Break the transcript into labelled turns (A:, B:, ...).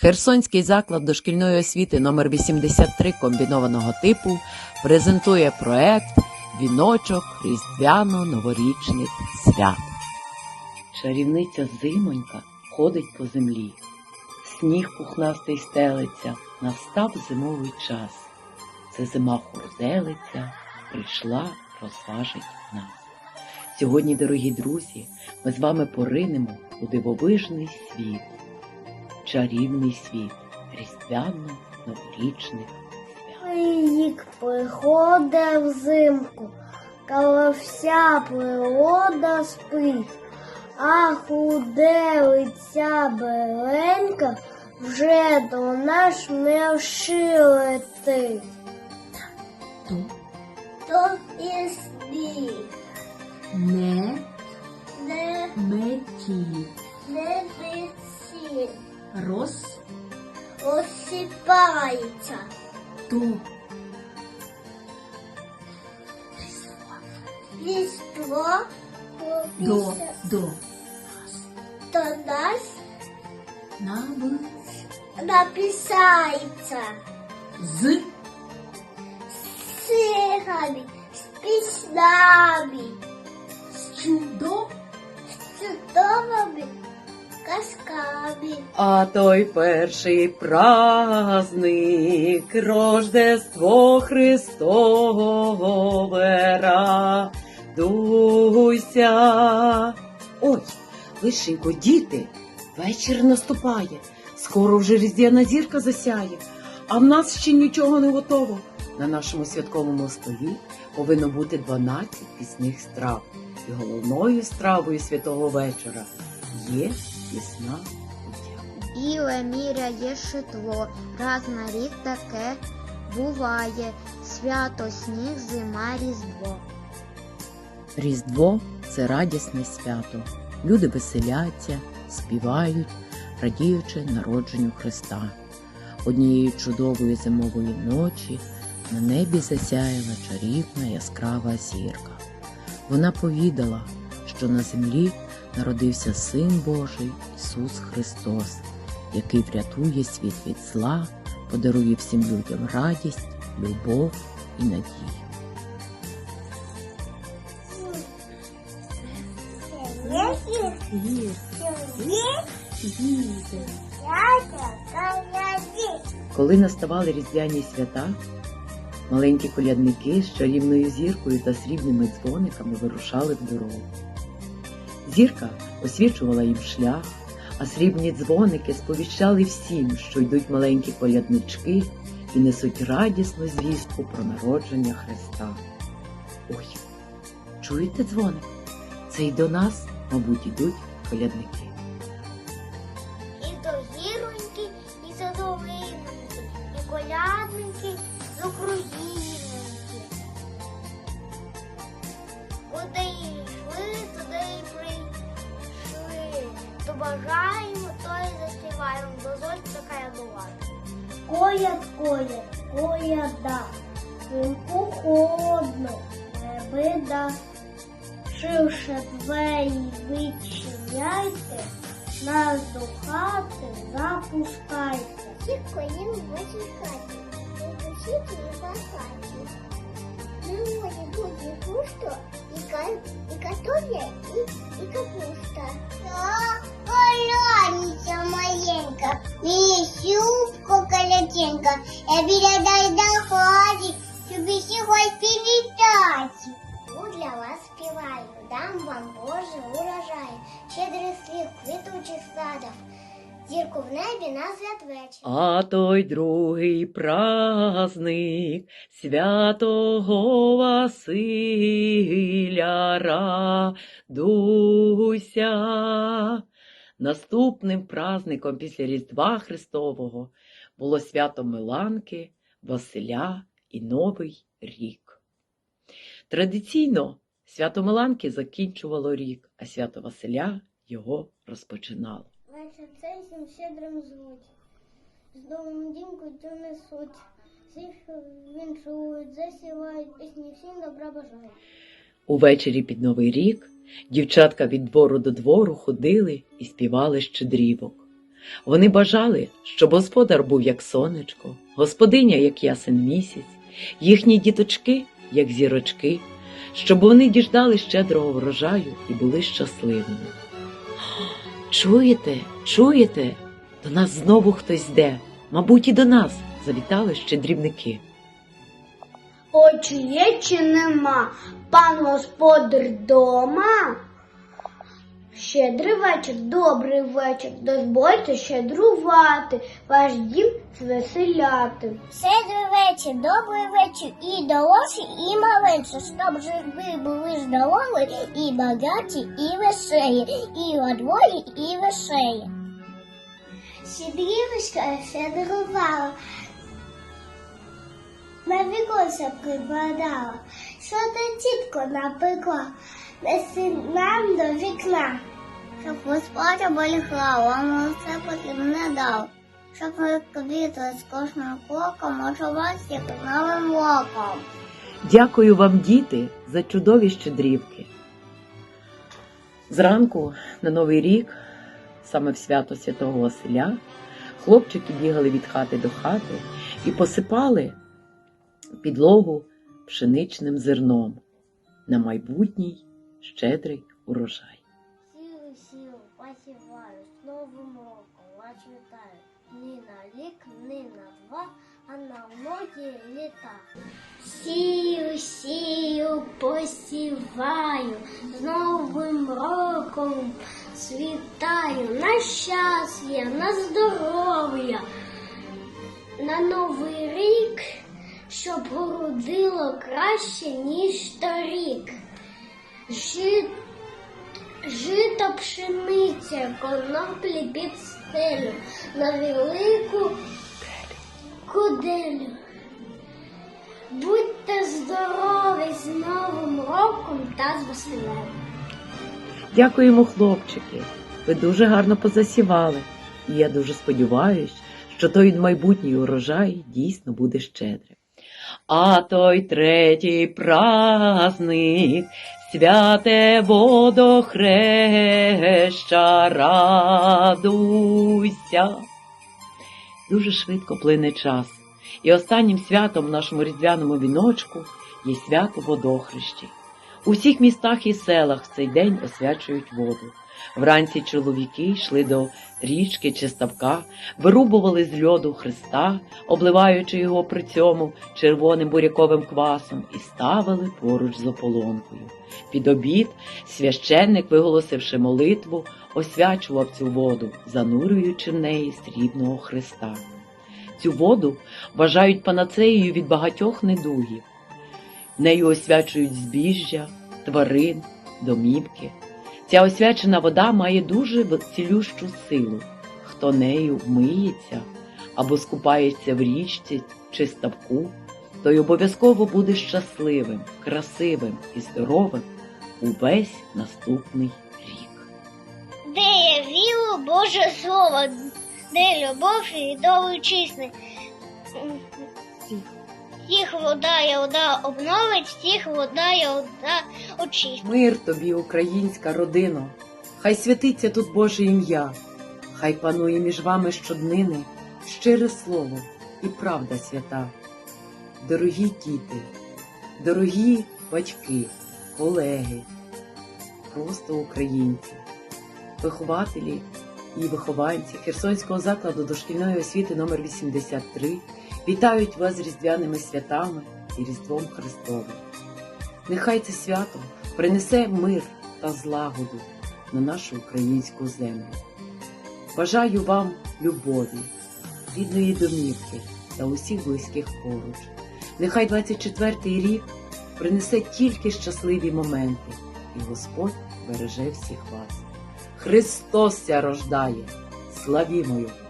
A: Херсонський заклад дошкільної освіти номер 83 комбінованого типу презентує проект Віночок Різдвяно-новорічних свят. Чарівниця зимонька ходить по землі. Сніг пухнастий стелиться, настав зимовий час. Це зима хурделиця, прийшла розважить нас. Сьогодні, дорогі друзі, ми з вами поринемо у дивовижний світ, чарівний світ різдвяно-новорічних свят.
B: Рік приходить взимку, коли вся природа спить, а худелиця беленька вже до нас мерши летить.
C: То
B: То і сніг
C: роз
B: осипається.
C: то
B: Різдво
C: до до.
B: До нас
C: наб
B: написається.
C: з.
B: Сигами, з піснями,
C: з чудо.
B: З чудовими казками.
A: А той перший праздник, Рождество Христове, радуйся. Ой, лишенько, діти, вечір наступає, скоро вже різдвяна зірка засяє, а в нас ще нічого не готово. На нашому святковому столі повинно бути 12 пісних страв. І головною стравою святого вечора є пісна кутя.
D: Біле міряє шитло, раз на рік таке буває. Свято сніг, зима, різдво.
A: Різдво це радісне свято. Люди веселяться, співають, радіючи народженню Христа. Однієї чудової зимової ночі на небі засяяла чарівна яскрава зірка. Вона повідала, що на землі народився Син Божий Ісус Христос, який врятує світ від зла, подарує всім людям радість, любов і надію. Коли наставали різдвяні свята, маленькі колядники з чарівною зіркою та срібними дзвониками вирушали в дорогу. Зірка освічувала їм шлях, а срібні дзвоники сповіщали всім, що йдуть маленькі коляднички і несуть радісну звістку про народження Христа. Ой, чуєте дзвоник? Це й до нас, мабуть, ідуть колядники.
B: І до гіроньки, і задовинники, і колядники з Українки. То бажаємо, то й заспіваємо, дозвольте така була. Кояд, кояд, кояда, Взимку холодно, не бида. Шивше двері відчиняйте, нас до хати запускайте. Тільки їм вичекати, випустити і захати. Не може бути пусто і, і картопля, і, і капуста. Маленька, мені я біля до хаті, тобі сьогодні привітати. Ну, для вас співаю, дам вам Боже урожай, щедрий слів квітучих садів, зірку в небі на святвечір.
A: А той другий праздник святого Василя радуйся. Наступним праздником після Різдва Христового було свято Миланки, Василя і Новий рік. Традиційно свято Миланки закінчувало рік, а свято Василя його розпочинало.
B: Вечір цей всім щедрим звуть, з домом дімкою тю несуть, всіх віншують, засівають, пісні всім добра бажають.
A: Увечері під Новий рік дівчатка від двору до двору ходили і співали щедрівок. Вони бажали, щоб господар був як сонечко, господиня як ясен місяць, їхні діточки як зірочки, щоб вони діждали щедрого врожаю і були щасливими. Чуєте, чуєте? До нас знову хтось йде. Мабуть, і до нас завітали щедрівники.
E: Ой, чи є, чи нема? Пан господар дома? Щедрий вечір, добрий вечір. Дозвольте щедрувати, ваш дім звеселяти.
B: Щедрий вечір, добрий вечір і дорослі, і маленькі, щоб ви були здорові, і багаті, і веселі, і одвої, і веселі. Щедрівочка щедрувала, на віконця прибадала, що та тітко напекла, неси нам до вікна. Щоб господа болігла, вам все потрібне дав. Щоб ви квітли з кожним кроком, очувалися як новим роком.
A: Дякую вам, діти, за чудові щедрівки. Зранку на Новий рік, саме в свято Святого Василя, хлопчики бігали від хати до хати і посипали підлогу пшеничним зерном на майбутній щедрий урожай.
B: Сілу, сілу, посіваю, новим роком вас вітаю. Ні на рік, ні на два, а на многі літа. Сію, сію, посіваю, з новим роком світаю на щастя, на здоров'я, на новий рік, щоб городило краще, ніж торік. Жит Жито пшениця, коноплі під стелю, на велику куделю. Будьте здорові з Новим роком та з Василем.
A: Дякуємо, хлопчики. Ви дуже гарно позасівали. І я дуже сподіваюся, що той майбутній урожай дійсно буде щедрим. А той третій праздник, святе водохреща, радуйся. Дуже швидко плине час. І останнім святом в нашому різдвяному віночку є свято водохрещі. У всіх містах і селах в цей день освячують воду. Вранці чоловіки йшли до річки чи ставка, вирубували з льоду Христа, обливаючи його при цьому червоним буряковим квасом, і ставили поруч з ополонкою. Під обід священник, виголосивши молитву, освячував цю воду, занурюючи в неї срібного Христа. Цю воду вважають панацеєю від багатьох недугів. Нею освячують збіжжя, тварин, домівки. Ця освячена вода має дуже цілющу силу. Хто нею вмиється або скупається в річці чи ставку, той обов'язково буде щасливим, красивим і здоровим увесь наступний рік.
B: Де є віру, Боже Слово, де любов і долу Їх вода вода обновить, всіх вода вода очистить.
A: Мир тобі, українська родино, хай святиться тут Боже ім'я, хай панує між вами щоднини щире слово і правда свята. Дорогі діти, дорогі батьки, колеги, просто українці, вихователі і вихованці Херсонського закладу дошкільної освіти номер 83 вітають вас з різдвяними святами і Різдвом Христовим. Нехай це свято принесе мир та злагоду на нашу українську землю. Бажаю вам любові, рідної домівки та усіх близьких поруч. Нехай 24-й рік принесе тільки щасливі моменти, і Господь береже всіх вас. Христос рождає! Славімо Його!